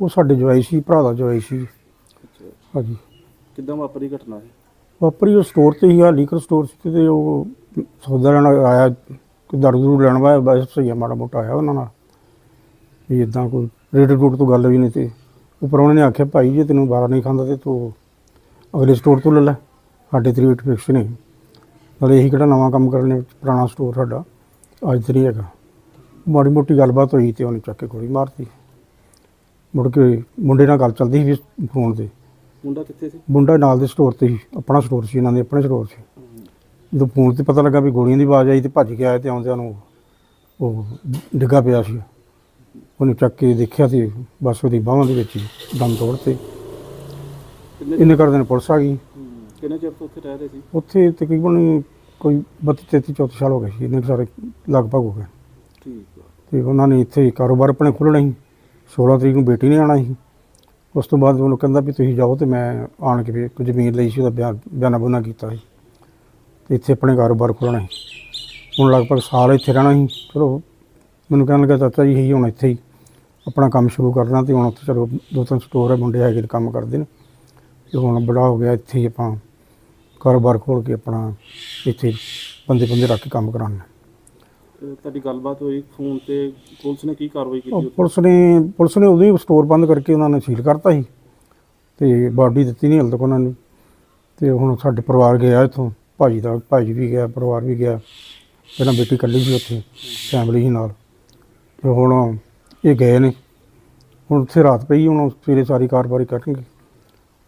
ਉਹ ਸਾਡੇ ਜਵਾਈ ਸੀ ਭਰਾ ਦਾ ਜਵਾਈ ਸੀ। ਅੱਛਾ। ਹਾਂਜੀ। ਕਿੱਦਾਂ ਵਾਪਰੀ ਘਟਨਾ ਹੈ ਵਾਪਰੀ ਉਹ ਸਟੋਰ ਤੇ ਹੀ ਆ ਲੀਕਰ ਸਟੋਰ ਸੀ ਤੇ ਉਹ ਸੌਦਾ ਲੈਣ ਆਇਆ ਕੋਈ ਦਾਰੂ ਦੂਰੂ ਲੈਣ ਵਾਇਆ ਬਸ ਸਹੀ ਮਾੜਾ ਮੋਟਾ ਆਇਆ ਉਹਨਾਂ ਨਾਲ। ਵੀ ਇਦਾਂ ਕੋਈ ਰੇਟ ਰੂਟ ਤੋਂ ਗੱਲ ਵੀ ਨਹੀਂ ਤੇ ਉੱਪਰ ਉਹਨਾਂ ਨੇ ਆਖਿਆ ਭਾਈ ਜੇ ਤੈਨੂੰ ਬਾਰਾ ਨਹੀਂ ਖਾਂਦਾ ਤੇ ਤੂੰ ਅਗਲੇ ਸਟੋਰ ਤੋਂ ਲੈ ਲੈ। ਸਾਡੇ ਤੇ ਰੇਟ ਫਿਕਸ ਨਹੀਂ। ਨਾਲੇ ਇਹੀ ਕਿਹੜਾ ਨਵਾਂ ਕੰਮ ਕਰਨੇ ਪੁਰਾਣਾ ਸਟੋਰ ਸਾਡਾ। ਅੱਜ ਤੇ ਨਹੀਂ ਹੈਗਾ। ਮਾੜੀ ਮੋਟੀ ਗੱਲਬਾਤ ਹੋਈ ਤੇ ਉਹਨੇ ਚੱਕ ਕੇ ਗੋਲੀ ਮਾਰਤੀ। ਮੁੜ ਕੇ ਮੁੰਡੇ ਨਾਲ ਗੱਲ ਚੱਲਦੀ ਸੀ ਫੋਨ ਤੇ। ਮੁੰਡਾ ਕਿੱਥੇ ਸੀ? ਮੁੰਡਾ ਨਾਲ ਦੇ ਸਟੋਰ ਤੇ ਸੀ ਆਪਣਾ ਸਟੋਰ ਸੀ ਇਹਨਾਂ ਦੇ ਆਪਣੇ ਸਟੋਰ ਸੀ। ਜਦੋਂ ਫੋਨ ਤੇ ਪਤਾ ਲੱਗਾ ਵੀ ਗੋਲੀਆਂ ਦੀ ਆਵਾਜ਼ ਆਈ ਤੇ ਭੱਜ ਕੇ ਆਏ ਤੇ ਆਉਂਦਿਆਂ ਨੂੰ ਉਹ ਡਿੱਗਾ ਪਿਆ ਸੀ। ਉਹਨੇ ਚੱਕ ਕੇ ਦੇਖਿਆ ਤੇ ਬਸ ਉਹਦੀ ਬਾਹਾਂ ਦੇ ਵਿੱਚ ਹੀ ਦਮ ਤੋੜਤੇ ਕਿੰਨੇ ਇੰਨੇ ਕਰਦੇ ਨੇ ਪੁਲਿਸ ਆ ਗਈ। ਕਿੰਨੇ ਚਿਰ ਤੋਂ ਉੱਥੇ ਰਹਿ ਰਹੇ ਸੀ? ਉੱਥੇ ਤਕਰੀਬਨ ਕੋਈ 32 33 ਚੌਥੀ ਸਾਲ ਹੋ ਗਏ ਸੀ ਇੰਨੇ ਸਾਰੇ ਲਗਭਗ ਹੋ ਗਏ। ਠੀਕ ਤੇ ਉਹਨਾਂ ਨੇ ਇੱਥੇ ਕਾਰੋਬਾਰ ਆਪਣੇ ਖੋਲ੍ਹਣਾ ਸੀ 16 ਤਰੀਕ ਨੂੰ ਬੇਟੀ ਨੇ ਆਉਣਾ ਸੀ। ਉਸ ਤੋਂ ਬਾਅਦ ਉਹਨੂੰ ਕਹਿੰਦਾ ਵੀ ਤੁਸੀਂ ਜਾਓ ਤੇ ਮੈਂ ਆਣ ਕੇ ਵੀ ਜ਼ਮੀਨ ਲਈ ਸੀ, ਉਹਦਾ ਬਿਆਨ ਬਿਆਨਾ ਬੁਨਾ ਕੀਤਾ ਸੀ। ਤੇ ਇੱਥੇ ਆਪਣੇ ਕਾਰੋਬਾਰ ਖੋਲ੍ਹਣਾ ਸੀ। ਹੁਣ ਲਗਭਗ ਸਾਲ ਇੱਥੇ ਰਹਿਣਾ ਸੀ। ਚਲੋ, ਮੈਨੂੰ ਕਹਿਣ ਲੱਗਾ, ਚਾਚਾ ਜੀ ਹੀ ਹੁਣ ਇੱਥੇ ਹੀ ਆਪਣਾ ਕੰਮ ਸ਼ੁਰੂ ਕਰਨਾ ਤੇ ਹੁਣ ਉੱਥੇ ਚਲੋ ਦੋ ਤਿੰਨ ਸਟੋਰ ਹੈ ਮੁੰਡੇ ਹੈਗੇ ਕੰਮ ਕਰਦੇ ਨੇ। ਤੇ ਹੁਣ ਬੜਾ ਹੋ ਗਿਆ, ਇੱਥੇ ਹੀ ਆਪਾਂ ਕਾਰੋਬਾਰ ਖੋਲ੍ਹ ਕੇ ਆਪਣਾ ਇੱਥੇ ਬੰਦੇ ਬੰਦੇ ਰੱਖ ਕੇ ਕੰਮ ਕਰਾਉਣਾ। ਤੁਹਾਡੀ ਗੱਲਬਾਤ ਹੋਈ ਫੋਨ ਤੇ ਪੁਲਿਸ ਨੇ ਕੀ ਕਾਰਵਾਈ ਕੀਤੀ ਉਹ ਉੱਥੇ? ਪੁਲਿਸ ਨੇ ਪੁਲਿਸ ਨੇ ਉਦੋਂ ਹੀ ਸਟੋਰ ਬੰਦ ਕਰਕੇ ਉਹਨਾਂ ਨੇ ਸੀਲ ਕਰਤਾ ਸੀ ਤੇ ਬਾਡੀ ਦਿੱਤੀ ਨਹੀਂ ਹਾਲੇ ਤੱਕ ਉਹਨਾਂ ਨੇ। ਤੇ ਹੁਣ ਸਾਡੇ ਪਰਿਵਾਰ ਗਿਆ ਇੱਥੋਂ ਭਾਜੀ ਦਾ ਭਾਜੀ ਵੀ ਗਿਆ ਪਰਿਵਾਰ ਵੀ ਗਿਆ। ਪਹਿਲਾਂ ਬੇਟੀ ਇਕੱਲੀ ਸੀ ਉੱਥੇ ਫੈਮਿਲੀ ਸੀ ਨਾਲ। ਤੇ ਹੁਣ ਇਹ ਗਏ ਨੇ। ਹੁਣ ਉੱਥੇ ਰਾਤ ਪਈ ਹੁਣ ਸਵੇਰੇ ਸਾਰੀ ਕਾਰਵਾਈ ਕਰਨਗੇ।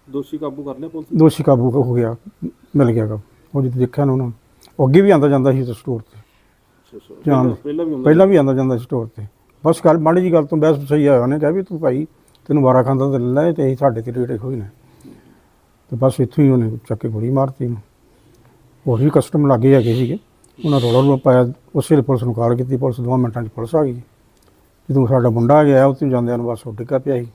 ਦੋਸ਼ੀ ਕਾਬੂ ਕਰ ਲਿਆ ਪੁਲਿਸ ਨੇ? ਦੋਸ਼ੀ ਕਾਬੂ ਹੋ ਗਿਆ ਮਿਲ ਗਿਆ ਗਾ ਉਹ ਜਦੋਂ ਦੇਖਿਆ ਨਾ ਉਹਨਾਂ ਉਹ ਅੱਗੇ ਵੀ ਆਂਦਾ ਜਾਂਦਾ ਸੀ ਉਸ ਸਟੋਰ ਤੇ। ਜਾਣ- ਪਹਿਲਾਂ- ਵੀ ਪਹਿਲਾਂ ਵੀ ਆਂਦਾ ਜਾਂਦਾ ਸੀ ਸਟੋਰ ਤੇ। ਬਸ ਗੱਲ ਮਾੜੀ ਜੀ ਗੱਲ ਤੋਂ ਬਹਿਸ ਸਹੀ ਆਇਆ ਉਹਨੇ ਕਿਹਾ ਵੀ ਤੂੰ ਭਾਈ ਤੈਨੂੰ ਵਾਰਾ ਖਾਂਦਾ ਤੇ ਲੈ ਤੇ ਅਸੀਂ ਸਾਡੇ ਤੇ ਰੇਟ ਹੋਈ ਨੇ। ਤੇ ਬਸ ਇੱਥੋਂ ਹੀ ਉਹਨੇ ਚੱਕ ਕੇ ਗੋਲੀ ਮਾਰਤੀ ਉਹਨੂੰ। ਹੋਰ ਵੀ ਕਸਟਮ ਲੱਗੇ ਹੈਗੇ ਸੀਗੇ। ਉਹਨਾਂ ਰੋਲਾ ਰੂਲਾ ਪਾਇਆ। ਉਸੇ ਵੇਲੇ ਪੁਲਿਸ ਨੂੰ ਕਾਲ ਕੀਤੀ। ਪੁਲਿਸ ਦੋ ਮਿੰਟਾਂ 'ਚ ਪੁਲਿਸ ਆ ਗਈ। ਜਦੋਂ ਸਾਡਾ ਮੁੰਡਾ ਗਿਆ ਉੱਥੇ ਜਾਂਦਿਆਂ ਨੂੰ ਬਸ ਉਹ ਡਿੱਗਾ ਪਿਆ ਸੀ।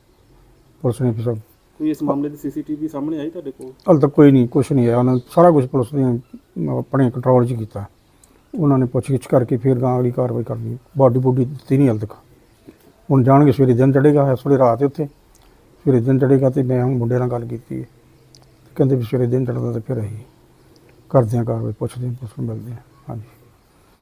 ਪੁਲਿਸ ਨੇ ਫਿਰ ਕੋਈ ਇਸ ਮਾਮਲੇ ਦੀ ਸੀਸੀਟੀਵੀ ਸਾਹਮਣੇ ਆਈ ਤੁਹਾਡੇ ਕੋਲ? ਹਾਲੇ ਤੱਕ ਕੋਈ ਨਹੀਂ ਕੁਝ ਨਹੀਂ ਆਇਆ। ਉਹਨਾਂ ਨੇ ਸਾਰਾ ਕੁਝ ਪੁਲਿਸ ਨੇ ਆਪਣੇ ਕੰਟਰੋਲ 'ਚ ਕੀਤਾ। ਉਹਨਾਂ ਨੇ ਪੁੱਛਗਿੱਛ ਕਰਕੇ ਫਿਰ ਗਾਂ ਅਗਲੀ ਕਾਰਵਾਈ ਕਰਨੀ। ਬਾਡੀ ਬੂਡੀ ਦਿੱਤੀ ਨਹੀਂ ਹਾਲੇ ਤੱਕ। ਹੁਣ ਜਾਣਗੇ, ਸਵੇਰੇ ਦਿਨ ਚੜੇਗਾ ਇਸ ਵੇਲੇ ਰਾਤ ਹੈ ਉੱਥੇ। ਸਵੇਰੇ ਦਿਨ ਚੜੇਗਾ ਤੇ ਮੈਂ ਹੁਣ ਮੁੰਡੇ ਨਾਲ ਗੱਲ ਕੀਤੀ ਹੈ। ਕਹਿੰਦੇ ਵੀ ਸਵੇਰੇ ਦਿਨ ਚੜਦਾ ਤਾਂ ਫਿਰ ਅਸੀਂ ਕਰਦੇ ਹਾਂ ਕਾਰਵਾਈ ਪੁੱਛਦੇ ਹਾਂ, ਪੁੱਛਣ ਨੂੰ ਮਿਲਦੇ ਹਾਂ। ਹਾਂਜੀ।